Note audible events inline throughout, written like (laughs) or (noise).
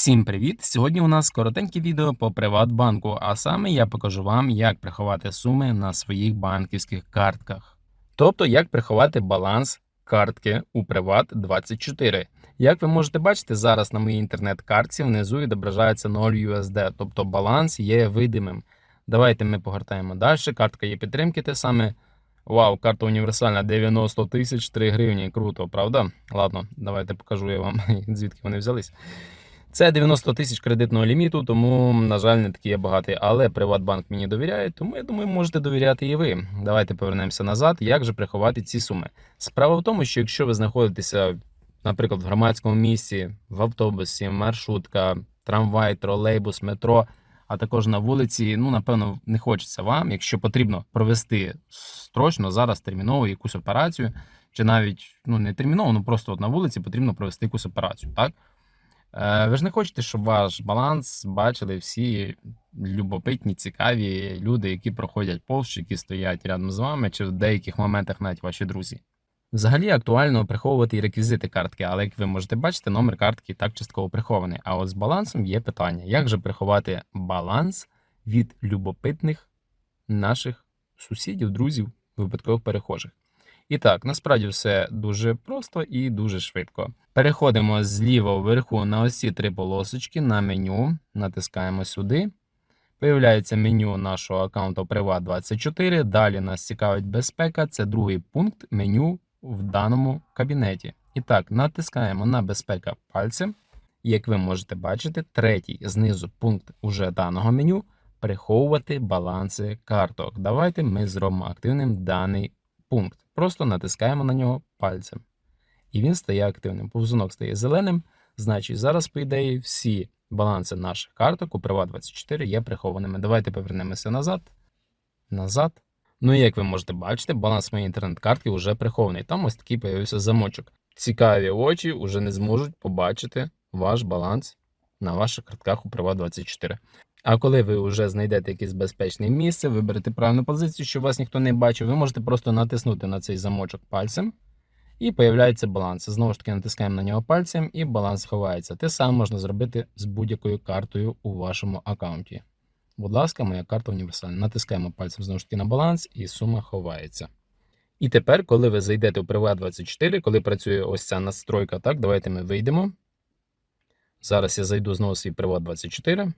Всім привіт! Сьогодні у нас коротеньке відео по Приватбанку, а саме я покажу вам, як приховати суми на своїх банківських картках. Тобто, як приховати баланс картки у Приват24. Як ви можете бачити, зараз на моїй інтернет-картці внизу відображається 0 USD, тобто баланс є видимим. Давайте ми погортаємо далі. Картка є підтримки, те саме. Вау, карта універсальна 90 тисяч 3 гривні. Круто, правда? Ладно, давайте покажу я вам, (laughs) звідки вони взялись. Це 90 тисяч кредитного ліміту, тому, на жаль, не такий я багатий. Але Приватбанк мені довіряє, тому я думаю, можете довіряти і ви. Давайте повернемося назад. Як же приховати ці суми? Справа в тому, що якщо ви знаходитеся, наприклад, в громадському місці, в автобусі, маршрутка, трамвай, тролейбус, метро, а також на вулиці, ну напевно, не хочеться вам, якщо потрібно провести строчно зараз терміново якусь операцію, чи навіть ну не терміново, ну просто от на вулиці потрібно провести якусь операцію, так? Е, Ви ж не хочете, щоб ваш баланс бачили всі любопитні, цікаві люди, які проходять повз, які стоять рядом з вами, чи в деяких моментах навіть ваші друзі. Взагалі актуально приховувати і реквізити картки, але як ви можете бачити, номер картки так частково прихований. А от з балансом є питання: як же приховати баланс від любопитних наших сусідів, друзів, випадкових перехожих? І так, насправді все дуже просто і дуже швидко. Переходимо зліва вверху на ось ці три полосочки на меню, натискаємо сюди. Появляється меню нашого аккаунту Privat24. Далі нас цікавить безпека. Це другий пункт меню в даному кабінеті. І так, натискаємо на безпека пальцем. Як ви можете бачити, третій знизу пункт уже даного меню приховувати баланси карток. Давайте ми зробимо активним даний пункт. Просто натискаємо на нього пальцем. І він стає активним. Повзунок стає зеленим. Значить, зараз, по ідеї, всі баланси наших карток у Privat24 є прихованими. Давайте повернемося назад. Назад. Ну і як ви можете бачити, баланс моєї інтернет-картки вже прихований. Там ось такий появився замочок. Цікаві очі вже не зможуть побачити ваш баланс на ваших картках у Privat24. А коли ви вже знайдете якесь безпечне місце, виберете правильну позицію, щоб вас ніхто не бачив, ви можете просто натиснути на цей замочок пальцем. І появляється баланс. Знову ж таки, натискаємо на нього пальцем, і баланс ховається. Те саме можна зробити з будь-якою картою у вашому аккаунті. Будь ласка, моя карта універсальна. Натискаємо пальцем знову ж таки на баланс, і сума ховається. І тепер, коли ви зайдете у Privat24, коли працює ось ця настройка, так, давайте ми вийдемо. Зараз я зайду знову свій Privat24.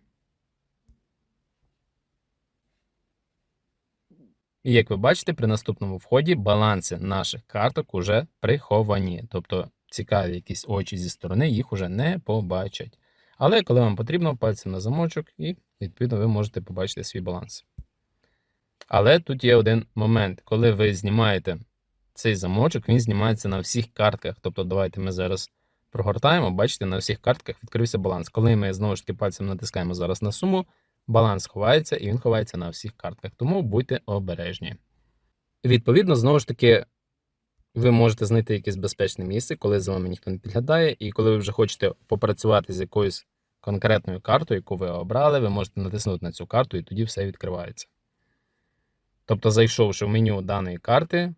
І як ви бачите, при наступному вході баланси наших карток уже приховані. Тобто цікаві якісь очі зі сторони їх уже не побачать. Але коли вам потрібно, пальцем на замочок, і, відповідно, ви можете побачити свій баланс. Але тут є один момент, коли ви знімаєте цей замочок, він знімається на всіх картках. Тобто, давайте ми зараз прогортаємо, бачите, на всіх картках відкрився баланс. Коли ми знову ж таки пальцем натискаємо зараз на суму, баланс ховається і він ховається на всіх картках. Тому будьте обережні. Відповідно, знову ж таки, ви можете знайти якесь безпечне місце, коли за вами ніхто не підглядає, і коли ви вже хочете попрацювати з якоюсь конкретною картою, яку ви обрали, ви можете натиснути на цю карту, і тоді все відкривається. Тобто, зайшовши в меню даної карти,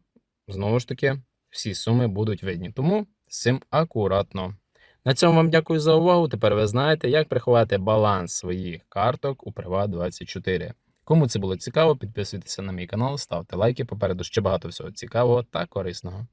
знову ж таки, всі суми будуть видні. Тому з цим акуратно. На цьому вам дякую за увагу. Тепер ви знаєте, як приховати баланс своїх карток у Privat24. Кому це було цікаво, підписуйтеся на мій канал, ставте лайки. Попереду ще багато всього цікавого та корисного.